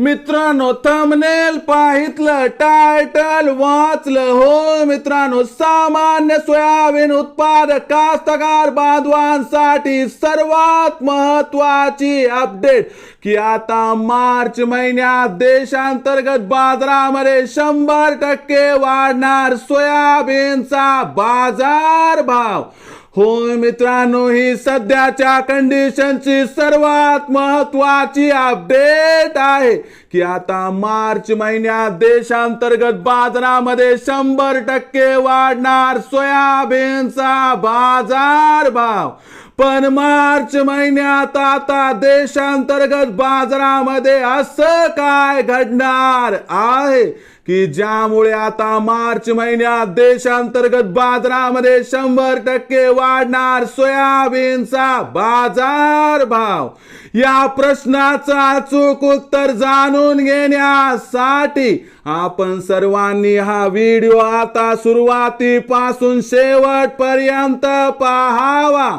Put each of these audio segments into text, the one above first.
मित्रांनो thumbnail पाहितलं title वाचलं. हो मित्रांनो सामान्य सोयाबीन उत्पादक कास्तकार बांधवांसाठी सर्वात महत्वाची अपडेट की आता मार्च महिन्यात देशांतर्गत बाजारामध्ये शंभर टक्के वाढणार सोयाबीनचा बाजार भाव होय मित्रांनो ही सध्याच्या कंडिशनची सर्वात महत्वाची अपडेट आहे की आता मार्च महिन्यात देशांतर्गत बाजारामध्ये शंभर टक्के वाढणार सोयाबीनचा बाजार भाव पण मार्च महिन्यात आता देशांतर्गत बाजारामध्ये असं काय घडणार आहे? की ज्यामुळे आता मार्च महिन्यात देशांतर्गत बाजारामध्ये शंभर टक्के वाढणार सोयाबीनचा बाजार भाव? या प्रश्नाचं अचूक उत्तर जाणून घेण्यासाठी आपण सर्वांनी हा व्हिडिओ आता सुरुवातीपासून शेवटपर्यंत पाहावा.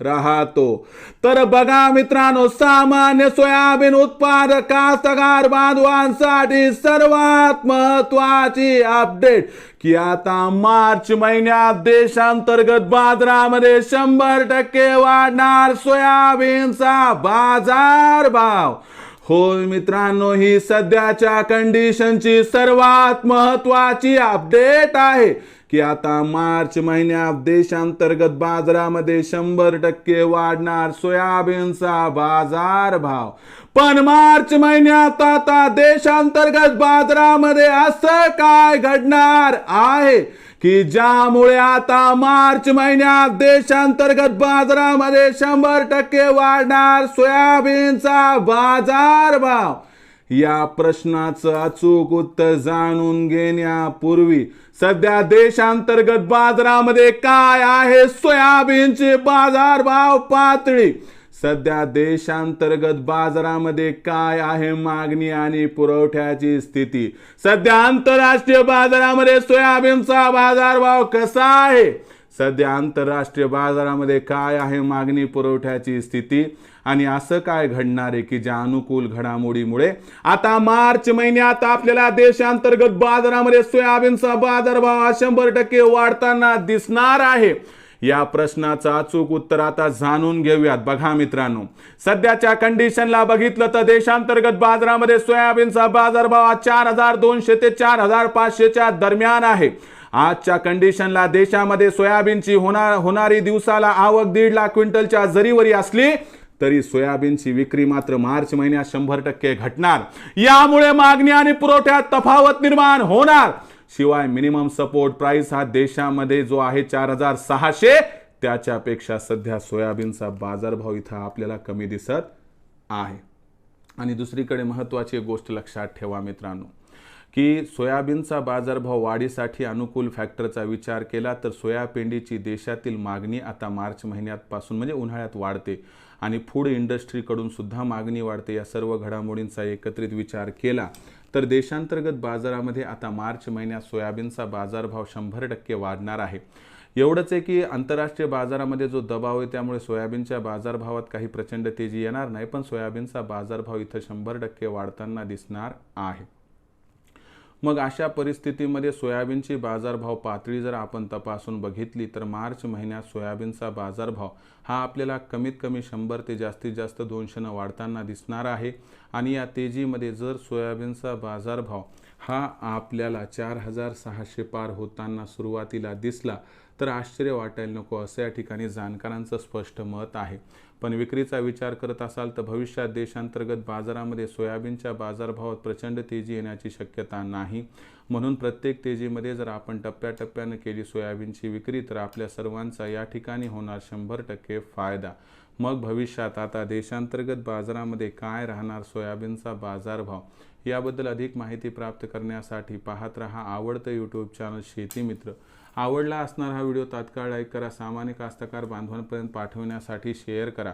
राहतो. तर बघा मित्रांनो सामान्य सोयाबीन उत्पादक कास्तकार बांधवांसाठी सर्वात महत्वाची अपडेट की आता मार्च महिन्यात देशांतर्गत बाजारामध्ये शंभर टक्के वाढणार सोयाबीनचा बाजार भाव. होय मित्रांनो ही सध्याच्या कंडिशनची सर्वात महत्वाची अपडेट आहे. की आता मार्च महिन्यात देशांतर्गत बाजारामध्ये शंभर टक्के वाढणार सोयाबीनचा बाजार भाव पण मार्च महिन्यात आता देशांतर्गत बाजारामध्ये असं काय घडणार आहे? की ज्यामुळे आता मार्च महिन्यात देशांतर्गत बाजारामध्ये शंभर टक्के वाढणार सोयाबीनचा बाजार भाव या प्रश्नाचं अचूक उत्तर जाणून घेण्यापूर्वी सध्या देशांतर्गत बाजारामध्ये काय आहे? सोयाबीनचे बाजारभाव पातळी. सध्या देशांतर्गत बाजारामध्ये काय आहे मागणी आणि पुरवठ्याची स्थिती? सध्या आंतरराष्ट्रीय बाजारामध्ये सोयाबीनचा बाजारभाव कसा आहे? सध्या आंतरराष्ट्रीय बाजारामध्ये काय आहे मागणी पुरवठ्याची स्थिती? आणि असं काय घडणार आहे की ज्या अनुकूल घडामोडीमुळे? आता मार्च महिन्यात आपल्याला देशांतर्गत बाजारामध्ये सोयाबीनचा बाजारभाव शंभर टक्के वाढताना दिसणार आहे. या प्रश्नाचं अचूक उत्तर आता जाणून घेऊयात. बघा मित्रांनो सध्याच्या कंडिशनला बघितलं तर देशांतर्गत बाजारामध्ये सोयाबीनचा बाजारभाव चार हजार दोनशे ते चार हजार पाचशेच्या दरम्यान आहे. आजच्या कंडिशनला देशामध्ये सोयाबीनची होणार होणारी दिवसाला आवक दीड लाख क्विंटलच्या जरीवरी असली तरी सोयाबीनची विक्री मात्र मार्च महिन्यात शंभर टक्के घटणार. यामुळे मागणी आणि पुरवठ्यात तफावत निर्माण होणार. शिवाय मिनिमम सपोर्ट प्राइस हा देशामध्ये जो आहे चार हजार सहाशे त्याच्यापेक्षा सध्या सोयाबीनचा बाजारभाव इथं आपल्याला कमी दिसत आहे. आणि दुसरीकडे महत्त्वाची गोष्ट लक्षात ठेवा मित्रांनो. की सोयाबीनचा बाजारभाव वाढीसाठी अनुकूल फॅक्टरचा विचार केला तर सोयापेंडीची देशातील मागणी आता मार्च महिन्यापासून म्हणजे उन्हाळ्यात वाढते आणि फूड इंडस्ट्रीकडून सुद्धा मागणी वाढते. या सर्व घडामोडींचा एकत्रित विचार केला तर देशांतर्गत बाजारामध्ये आता मार्च महिन्यात सोयाबीनचा बाजारभाव शंभर टक्के वाढणार आहे. एवढंच आहे की आंतरराष्ट्रीय बाजारामध्ये जो दबाव आहे त्यामुळे सोयाबीनच्या बाजारभावात काही प्रचंड तेजी येणार नाही पण सोयाबीनचा बाजारभाव इथं शंभर टक्के वाढताना दिसणार आहे. मग अशा परिस्थितीमध्ये सोयाबीनची बाजारभाव पातळी जर आपण तपासून बघितली तर मार्च महिन्यात सोयाबीनचा बाजारभाव हा आपल्याला कमीत कमी शंभर ते जास्तीत जास्त दोनशेनं वाढताना दिसणार आहे. आणि या तेजीमध्ये जर सोयाबीनचा बाजारभाव हा आपल्याला चार हजार सहाशे पार होताना सुरुवातीला दिसला तर आश्चर्य वाटायला नको असं या ठिकाणी जाणकारांचं स्पष्ट मत आहे. पण विक्रीचा विचार करत असाल तर भविष्यात देशांतर्गत बाजारामध्ये सोयाबीनच्या बाजारभावात प्रचंड तेजी येण्याची शक्यता नाही. म्हणून प्रत्येक तेजीमध्ये जर आपण टप्प्याटप्प्यानं केली सोयाबीनची विक्री तर आपल्या सर्वांचा या ठिकाणी होणार शंभर टक्के फायदा. मग भविष्यात आता देशांतर्गत बाजारामध्ये काय राहणार सोयाबीनचा बाजारभाव? याबद्दल अधिक माहिती प्राप्त करण्यासाठी पाहत रहा आवडतं यूट्यूब चॅनल शेती मित्र. आवडला असणार हा व्हिडिओ तात्काळ लाईक करा. सामान्य कास्तकार बांधवांपर्यंत पाठवण्यासाठी शेअर करा.